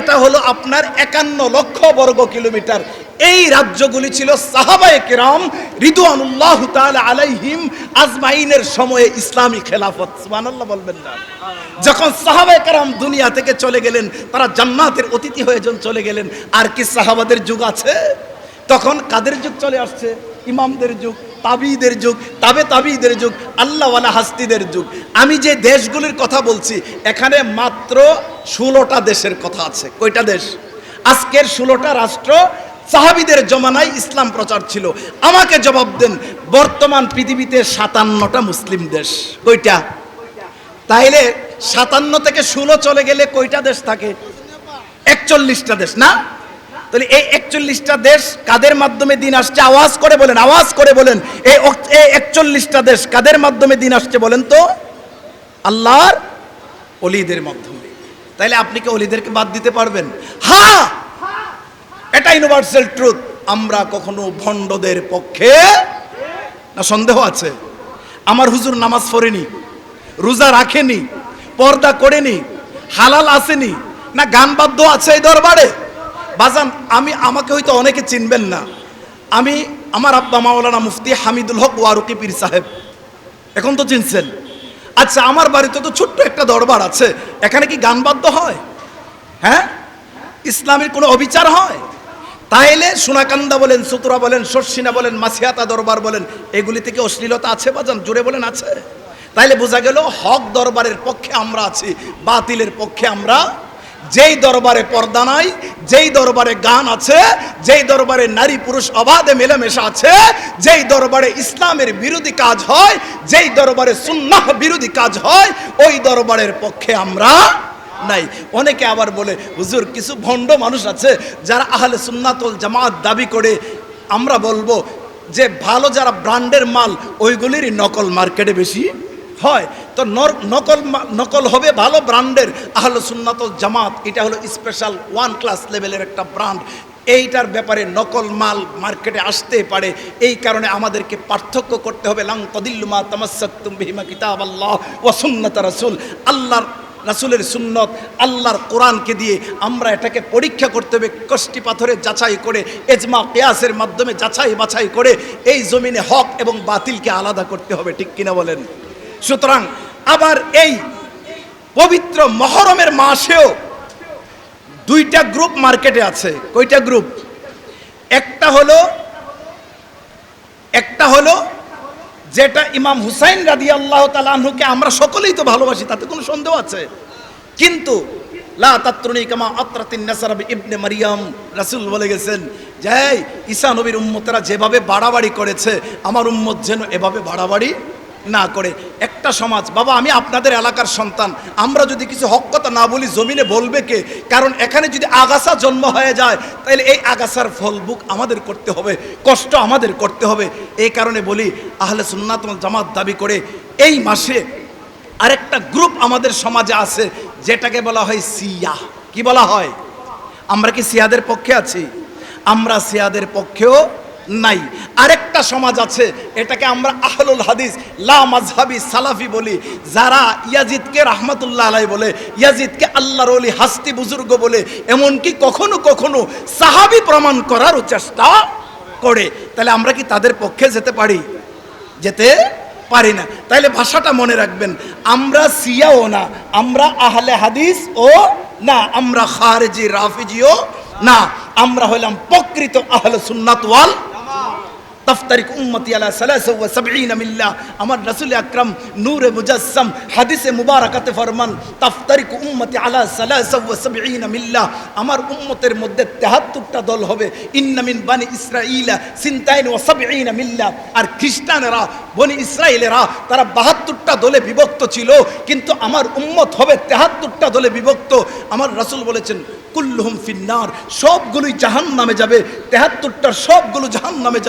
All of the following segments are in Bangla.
এটা হলো আপনার একান্ন লক্ষ বর্গ কিলোমিটার। এই রাজ্যগুলি ছিল সাহাবায়ে কেরাম রিদুয়ানুল্লাহ আলাইহিম আজমাইনের সময়ে ইসলামী খেলাফত। সুবহানাল্লাহ বলবেন না। যখন সাহাবায়ে কেরাম দুনিয়া থেকে চলে গেলেন, তারা জান্নাতের অতিথি হয়ে চলে গেলেন, আর কি সাহাবাদের যুগ আছে? তখন কাদের যুগ চলে আসছে? ইমামদের যুগ, তাবিদের যুগ, তাবে তাবিদের যুগ, আল্লাহওয়ালা হাস্তিদের যুগ। আমি যে দেশগুলির কথা বলছি, এখানে মাত্র ষোলোটা দেশের কথা আছে। কয়টা দেশ? আজকের ষোলোটা রাষ্ট্র সাহাবিদের জমানায় ইসলাম প্রচার ছিল। আমাকে জবাব দেন, বর্তমান পৃথিবীতে সাতান্নটা মুসলিম দেশ। কয়টা? তাইলে সাতান্ন থেকে ষোলো চলে গেলে কয়টা দেশ থাকে? একচল্লিশটা দেশ, না? তাহলে এই একচল্লিশটা দেশ কাদের মাধ্যমে দিন আসছে? আওয়াজ করে বলেন, আওয়াজ করে বলেন। এই একচল্লিশটা দেশ কাদের মাধ্যমে দিন আসছে বলেন তো? আল্লাহর অলিদের মাধ্যমে। তাইলে আপনি কি অলিদেরকে বাদ দিতে পারবেন? হ্যাঁ এটা ইউনিভার্সাল ট্রুথ আমরা কখনো ভণ্ডদের পক্ষে না, সন্দেহ আছে। আমার হুজুর নামাজ পড়েনি, রোজা রাখেনি, পর্দা করেনি, হালাল আসেনি, না গান বাদ্য আছে এই দরবারে? বাজান, আমি আমাকে হয়তো অনেকে চিনবেন না। আমি আমার আব্বা মাওলানা মুফতি হামিদুল হক ওয়ারুকি পীর সাহেব। এখন তো চিনছেন। আচ্ছা আমার বাড়িতে তো ছোট্ট একটা দরবার আছে। এখানে কি গান বাদ্য হয়? হ্যাঁ? ইসলামের কোনো অবিচার হয়? তাইলে সোনাকান্দা বলেন সুতুরা বলেন শর্ষিনা বলেন, মাসিয়াতা দরবার বলেন, এগুলি থেকে অশ্লীলতা আছে বাজান? জোরে বলেন, আছে। তাইলে বোঝা গেল হক দরবারের পক্ষে আমরা আছি, বাতিলের পক্ষে আমরা যেই দরবারে পর্দা নাই, যেই দরবারে গান আছে, যেই দরবারে নারী পুরুষ অবাধে মেলামেশা আছে, যেই দরবারে ইসলামের বিরোধী কাজ হয়, যেই দরবারে সুন্নাহ বিরোধী কাজ হয়, ওই দরবারের পক্ষে আমরা নাই। অনেকে আবার বলে, হুজুর, কিছু ভণ্ড মানুষ আছে যারা আহলে সুন্নাতুল জামাত দাবি করে। আমরা বলব যে, ভালো যারা ব্র্যান্ডের মাল, ওইগুলিরই নকল মার্কেটে বেশি। হয়, তো নকল নকল হবে ভালো ব্র্যান্ডের। আহলে সুন্নাতুল জামাত, এটা হলো স্পেশাল ওয়ান ক্লাস লেভেলের একটা ব্র্যান্ড। এইটার ব্যাপারে নকল মাল মার্কেটে আসতে পারে। এই কারণে আমাদেরকে পার্থক্য করতে হবে। লাং তদিল্লুমা তামাসাক্তুম বিহিমা কিতাব আল্লাহ ওয়া সুন্নাত রাসূল। আল্লাহর, রাসুলের সুন্নত, আল্লাহর কোরআনকে দিয়ে আমরা এটাকে পরীক্ষা করতে হবে কষ্টি পাথরে যাচাই করে, এজমা কেয়াসের মাধ্যমে যাচাই বাছাই করে, এই জমিনে হক এবং বাতিলকে আলাদা করতে হবে। ঠিক কিনা বলেন? সুতরাং আবার এই পবিত্র মহরমের মাসেও দুইটা গ্রুপ মার্কেটে আছে। কয়টা গ্রুপ? একটা হলো একটা হলো যেটা ইমাম হুসাইন রাদি আল্লাহ তালাহুকে আমরা সকলেই তো ভালোবাসি, তাতে কোনো সন্দেহ আছে? কিন্তু লা কামা বলে গেছেন যে ঈসা নবীর উম্মতেরা যেভাবে বাড়াবাড়ি করেছে, আমার উম্মত যেন এভাবে বাড়াবাড়ি না করে। একটা সমাজ, বাবা, আমি আপনাদের এলাকার সন্তান। আমরা যদি কিছু হক কথা না বলি, জমিনে বলবে কে? কারণ এখানে যদি আগাছা জন্ম হয়ে যায়, তাহলে এই আগাছার ফল বুক আমাদের করতে হবে, কষ্ট আমাদের করতে হবে। এই কারণে বলি, আহলে সুন্নাত জামাত দাবি করে, এই মাসে আরেকটা গ্রুপ আমাদের সমাজে আছে, যেটাকে বলা হয় সিয়া। কি বলা হয়? আমরা কি সিয়াদের পক্ষে আছি? আমরা সিয়াদের পক্ষেও নাই। আরেকটা সমাজ আছে, এটাকে আমরা আহলুল হাদিস, লা মাযহাবি সালাফি বলি, যারা ইয়াজিদকে রাহমাতুল্লাহ আলাই বলে, ইয়াজিদকে আল্লাহর ওলি হাস্তি বুজুর্গ বলে, এমনকি কখনো কখনো সাহাবি প্রমাণ করারও চেষ্টা করে। তাহলে আমরা কি তাদের পক্ষে যেতে পারি? যেতে পারি না। তাইলে ভাষাটা মনে রাখবেন, আমরা সিয়াও না, আমরা আহলে হাদিস ও না, আমরা খারেজি, রাফিজিও না, আমরা হইলাম প্রকৃত আহলে সুন্নাত ওয়াল তফতারিক উম্মতি আলা সালাসা ওয়া সাবঈনা মিল্লাহ। আমার রাসূল আকরাম নূরে মুজাসসাম হাদিসে মুবারাকাতে ফরমান, তফতারিক উম্মতি আলা সালাসা ওয়া সাবঈনা মিল্লাহ। আমার উম্মতের মধ্যে 73টা দল হবে। ইন্না মিন বানি ইসরাঈলা সিনতাইন ওয়া সাবঈনা মিল্লাহ। আর খ্রিস্টানেরা, বনি ইসরাইলেরা তারা 72টা দলে বিভক্ত ছিল। কিন্তু আমার উম্মত হবে 73টা দলে বিভক্ত। আমার রাসূল বলেছেন, কুল্লুহুম ফিন্নার। সবগুলোই জাহান নামে যাবে। তেহাত্তরটার সবগুলো জাহান নামে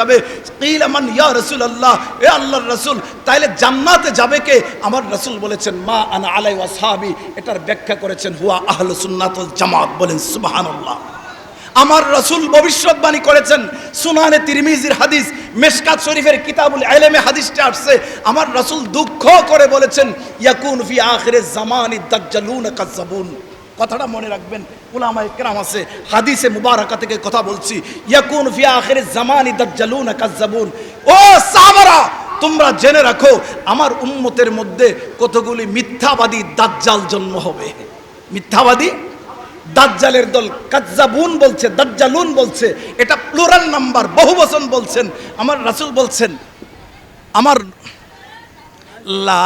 ইলামান ইয়া রসুল আল্লাহ এ আল্লাহর রসুল, তাইলে জান্নাতে যাবে কে? আমার রসুল বলেছেন, মা আলাই ওয়াসাহাবি এটার ব্যাখ্যা করেছেন, হুয়া আহলে জামাত বলেন আমার রসুল ভবিষ্যৎবাণী করেছেন, সুনানে তিরমিজির হাদিস, মেশকাত শরীফের কিতাবুল আলেমে হাদিসটা আসছে, আমার রসুল দুঃখ করে বলেছেন, ইয়াকুন ফি আখিরে জামানি দাজ্জালুন কাজ্জাবুন কথাটা মনে রাখবেন। উলামা ইকরাম আছে, হাদিসে মুবারাকা থেকে কথা বলছি। ইয়াকুন ফি আখির জামানি দাজ্জালুন কাজ্জাবুন। ও সাহাবারা, তোমরা জেনে রাখো, আমার উম্মতের মধ্যে কতগুলি মিথ্যাবাদী দাজ্জাল জন্ম হবে। মিথ্যাবাদী? দাজ্জালের দল কাজ্জাবুন বলছে, দাজ্জালুন বলছে, এটা প্লুরাল নাম্বার বহু বচন বলছেন। আমার রাসূল বলছেন, আমার লা